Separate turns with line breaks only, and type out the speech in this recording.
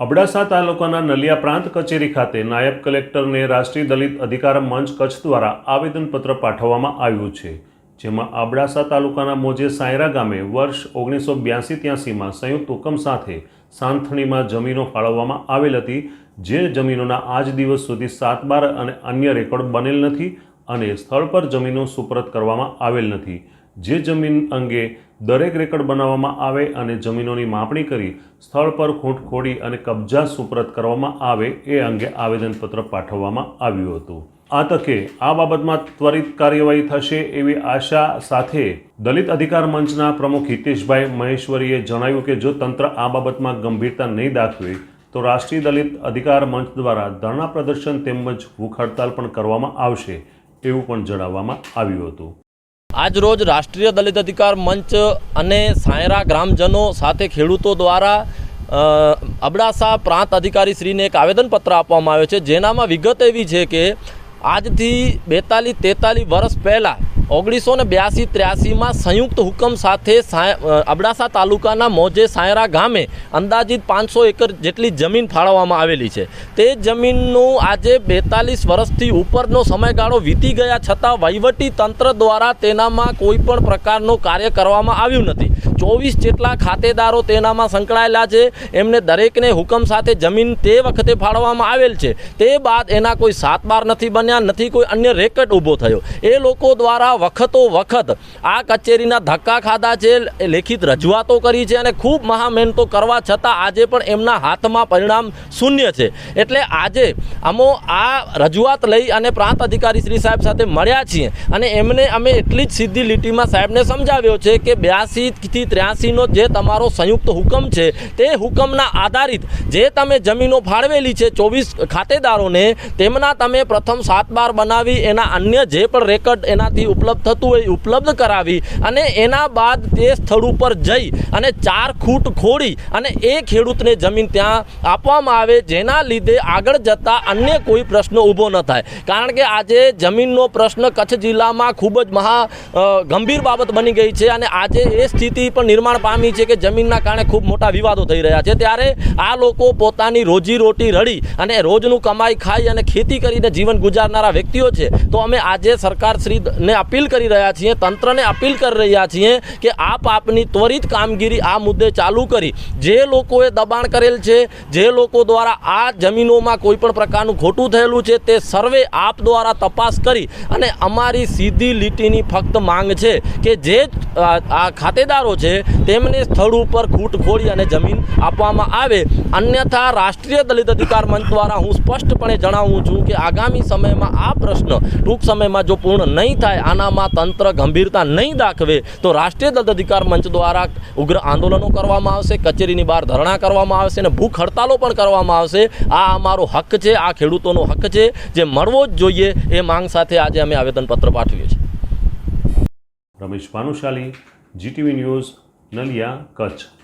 અબડાસા તાલુકાના નલિયા પ્રાંત કચેરી ખાતે નાયબ કલેક્ટરને રાષ્ટ્રીય દલિત અધિકાર મંચ કચ્છ દ્વારા આવેદનપત્ર પાઠવવામાં આવ્યું છે, જેમાં અબડાસા તાલુકાના મોજે સાયરા ગામે વર્ષ ઓગણીસો બ્યાસી ત્યાસીમાં સંયુક્ત હુકમ સાથે સાંથણીમાં જમીનો ફાળવવામાં આવેલ હતી, જે જમીનોના આજ દિવસ સુધી સાત બાર અને અન્ય રેકોર્ડ બનેલ નથી અને સ્થળ પર જમીનો સુપરત કરવામાં આવેલ નથી. જે જમીન અંગે દરેક રેકર્ડ બનાવવામાં આવે અને જમીનોની માપણી કરી સ્થળ પર ખૂંટ ખોડી અને કબજા સુપરત કરવામાં આવે એ અંગે આવેદનપત્ર પાઠવવામાં આવ્યું હતું. આ તકે આ બાબતમાં ત્વરિત કાર્યવાહી થશે એવી આશા સાથે દલિત અધિકાર મંચના પ્રમુખ હિતેશભાઈ મહેશ્વરીએ જણાવ્યું કે જો તંત્ર આ બાબતમાં ગંભીરતા નહીં દાખવે, તો રાષ્ટ્રીય દલિત અધિકાર મંચ દ્વારા ધરણા પ્રદર્શન તેમજ ભૂખ હડતાલ પણ કરવામાં આવશે એવું પણ જણાવવામાં આવ્યું હતું.
આજ રોજ રાષ્ટ્રીય દલિત અધિકાર મંચ અને સાયરા ગ્રામજનો સાથે ખેડૂતો દ્વારા અબડાસા પ્રાંત અધિકારી શ્રીને એક આવેદનપત્ર આપવામાં આવ્યો છે. જેનામાં વિગત એવી છે કે આજથી બેતાલીસ તેતાલીસ વર્ષ પહેલાં ઓગણીસો ને બ્યાસી ત્ર્યાસીમાં સંયુક્ત હુકમ સાથે અબડાસા તાલુકાના મોજે સાયરા ગામે અંદાજિત પાંચસો એકર જેટલી જમીન ફાળવવામાં આવેલી છે. તે જમીનનું આજે બેતાલીસ વર્ષથી ઉપરનો સમયગાળો વીતી ગયા છતાં વહીવટી તંત્ર દ્વારા તેનામાં કોઈ પણ પ્રકારનું કાર્ય કરવામાં આવ્યું નથી. ચોવીસ જેટલા ખાતેદારો તેનામાં સંકળાયેલા છે. એમને દરેકને હુકમ સાથે જમીન તે વખતે ફાળવવામાં આવેલ છે. તે બાદ એના કોઈ સાત બાર નથી બન્યા, નથી કોઈ અન્ય રેકર્ડ ઊભો થયો. એ લોકો દ્વારા વખતો વખત આ કચેરીના ધક્કા ખાધા છે, લેખિત રજૂઆતો કરી છે અને ખૂબ મહામહેનતો કરવા છતાં આજે પણ એમના હાથમાં પરિણામ શૂન્ય છે. એટલે આજે અમો આ રજૂઆત લઈ અને પ્રાંત અધિકારી શ્રી સાહેબ સાથે મળ્યા છીએ અને એમને અમે એટલી જ સીધી લીટીમાં સાહેબને સમજાવ્યો છે કે બ્યાસીથી ત્ર્યાસીનો જે તમારો સંયુક્ત હુકમ છે, તે હુકમના આધારિત જે તમે જમીનો ફાળવેલી છે ચોવીસ ખાતેદારોને, તેમના તમે પ્રથમ સાત બાર બનાવી, એના અન્ય જે પણ રેકર્ડ એનાથી ઉપલબ્ધ થતું હોય, ઉપલબ્ધ કરાવી અને એના બાદ તે સ્થળ ઉપર જઈ અને ચાર ખૂટ ખોડી અને એ ખેડૂતને જમીન ત્યાં આપવામાં આવે, જેના લીધે આગળ જતાં અન્ય કોઈ પ્રશ્ન ઊભો ન થાય. કારણ કે આજે જમીનનો પ્રશ્ન કચ્છ જિલ્લામાં ખૂબ જ મહા ગંભીર બાબત બની ગઈ છે અને આજે એ સ્થિતિ પણ નિર્માણ પામી છે કે જમીનના કારણે ખૂબ મોટા વિવાદો થઈ રહ્યા છે. ત્યારે આ લોકો પોતાની રોજી રોટી રળી અને રોજનું કમાઈ ખાઈ અને ખેતી કરીને જીવન ગુજારનારા વ્યક્તિઓ છે. તો અમે આજે સરકારશ્રીને અપીલ કરી રહ્યા છીએ, તંત્રને અપીલ કરી રહ્યા છીએ કે આપ આપની ત્વરિત કામગીરી આ મુદ્દે ચાલુ કરી. જે લોકોએ દબાણ કરેલ છે, જે લોકો દ્વારા આ જમીનોમાં કોઈપણ પ્રકારનું ખોટું થયેલું છે, તે સર્વે આપ દ્વારા તપાસ કરી અને અમારી સીધી લીટીની ફક્ત માંગ છે કે જે આ ખાતેદારો છે, તેમને સ્થળ ઉપર ખૂટ ખોળી અને જમીન આપવામાં આવે. અન્યથા રાષ્ટ્રીય દલિત અધિકાર મંચ દ્વારા હું સ્પષ્ટપણે જણાવું છું કે આગામી સમયમાં આ પ્રશ્ન ટૂંક સમયમાં જો પૂર્ણ નહીં થાય આનામાં તંત્ર ગંભીરતા નહીં દાખવે તો રાષ્ટ્રીય દલિત અધિકાર મંચ દ્વારા ઉગ્ર આંદોલનો કરવામાં આવશે, કચેરીની બહાર ધરણા કરવામાં આવશે અને ભૂખ હડતાલો પણ કરવામાં આવશે. આ અમારો હક છે, આ ખેડૂતોનો હક છે. જે મળવો જ જોઈએ એ માંગ સાથે આજે અમે આવેદનપત્ર પાઠવીએ છીએ.
Ramesh Bhanushali, GTV news, Naliya, Kutch.